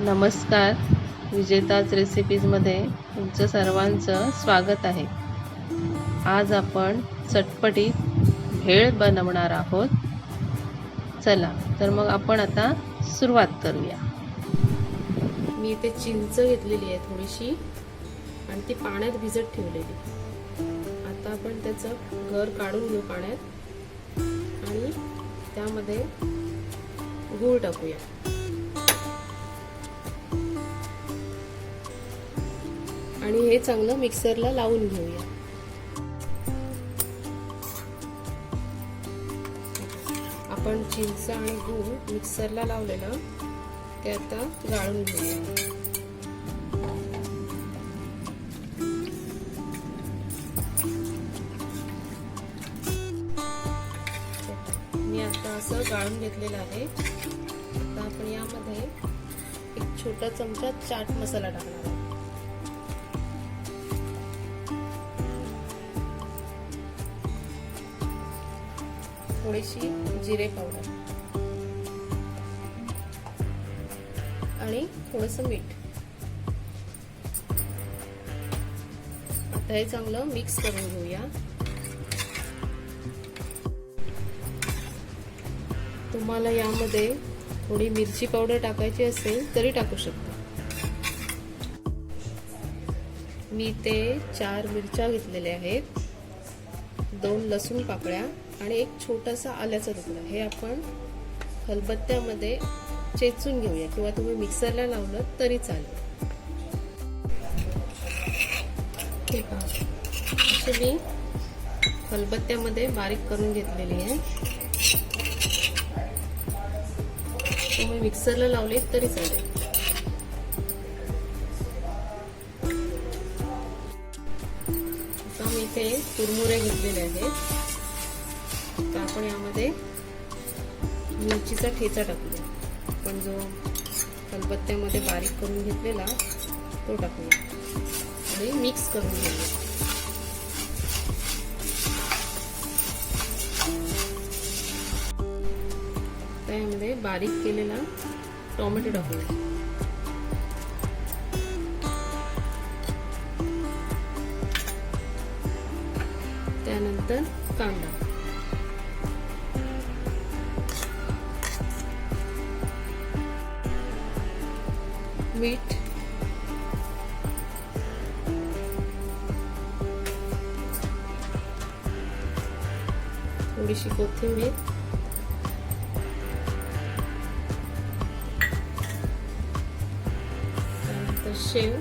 नमस्कार. विजेताज रेसिपीजमध्ये तुमचं सर्वांचं स्वागत आहे. आज आपण चटपटीत भेळ बनवणार आहोत. चला तर मग आपण आता सुरुवात करूया. मी इथे चिंच घेतलेली आहे थोडीशी आणि ती पाण्यात भिजत ठेवलेली. आता आपण त्याचं घर काढून घेऊ पाण्यात आणि त्यामध्ये गूळ टाकूया. आणि हे चांगलं मिक्सरला लावून घेऊया. आपण चिंच आणि गूळ मिक्सरला लावलेलं. ते आता गाळून घेऊया. मी आता असं गाळून घेतलेलं आहे. आता आपण यामध्ये एक छोटा चमचा चाट मसाला टाकणार आहोत. थोडीशी जिरे पावडर. आणि थोडस मीठ. आता हे चांगलं मिक्स करून घेऊया. तुम्हाला यामध्ये थोडी मिरची पावडर टाकायची असेल तरी टाकू शकता. मी ते चार मिरच्या घेतलेल्या आहेत. दोन लसूण पाकळ्या. आणि एक छोटासा आल्याचा तुकडा हे आपण खलबत्त्यामध्ये चेचून घेऊया किंवा तुम्ही मिक्सरला लावलं तरी चालेल. ठीक आहे अशी मी खलबत्त्यामध्ये बारीक करून घेतलेली आहे. तुम्ही मिक्सरला लावले तरी चालेल. आता मी इथे कुरमुरे घेतलेले आहेत. तर आपण यामध्ये मिरचीचा ठेचा टाकूया. आपण जो खलबत्त्यामध्ये बारीक करून घेतलेला तो टाकूया. आणि मिक्स करून घेऊया. त्यामध्ये बारीक केलेला टोमॅटो टाकूया. त्यानंतर कांदा. मीठ थोडीशी कोथिंबीर त्यानंतर शेव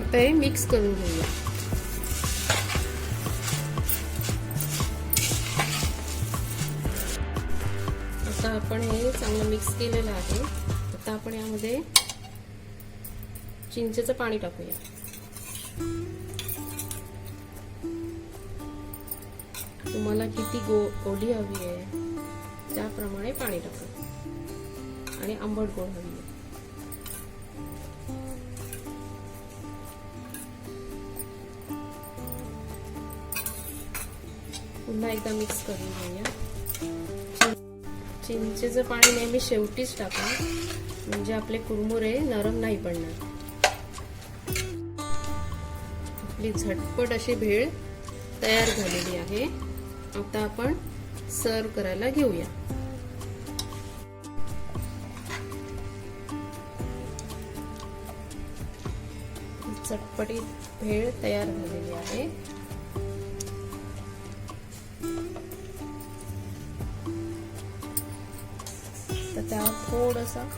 आता हे आता आपण हे चांगलं मिक्स केलेलं आहे. आता आपण यामध्ये चिंचेचं पाणी टाकूया. तुम्हाला किती गो गोडी हवी आहे त्याप्रमाणे पाणी टाका. आणि आंबट गोड हवी आहे. पुन्हा एकदा मिक्स करून घेऊया. चिंचेचं पाणी नेहमी शेवटीच टाका. म्हणजे आपले कुरमुरे नरम नाही पडणार. आपली झटपट अशी भेळ तयार झालेली आहे. आता आपण सर्व करायला घेऊया. चटपटीत भेळ तयार झालेली आहे. तर त्यावर थोडंसं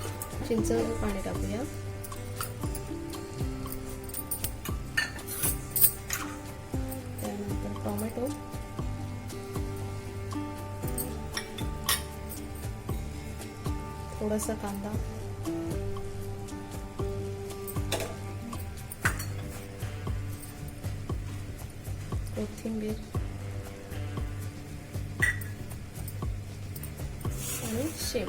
चिंचेचं पाणी टाकूया. त्यानंतर टोमॅटो. थोडासा कांदा. कोथिंबीर. आणि शेव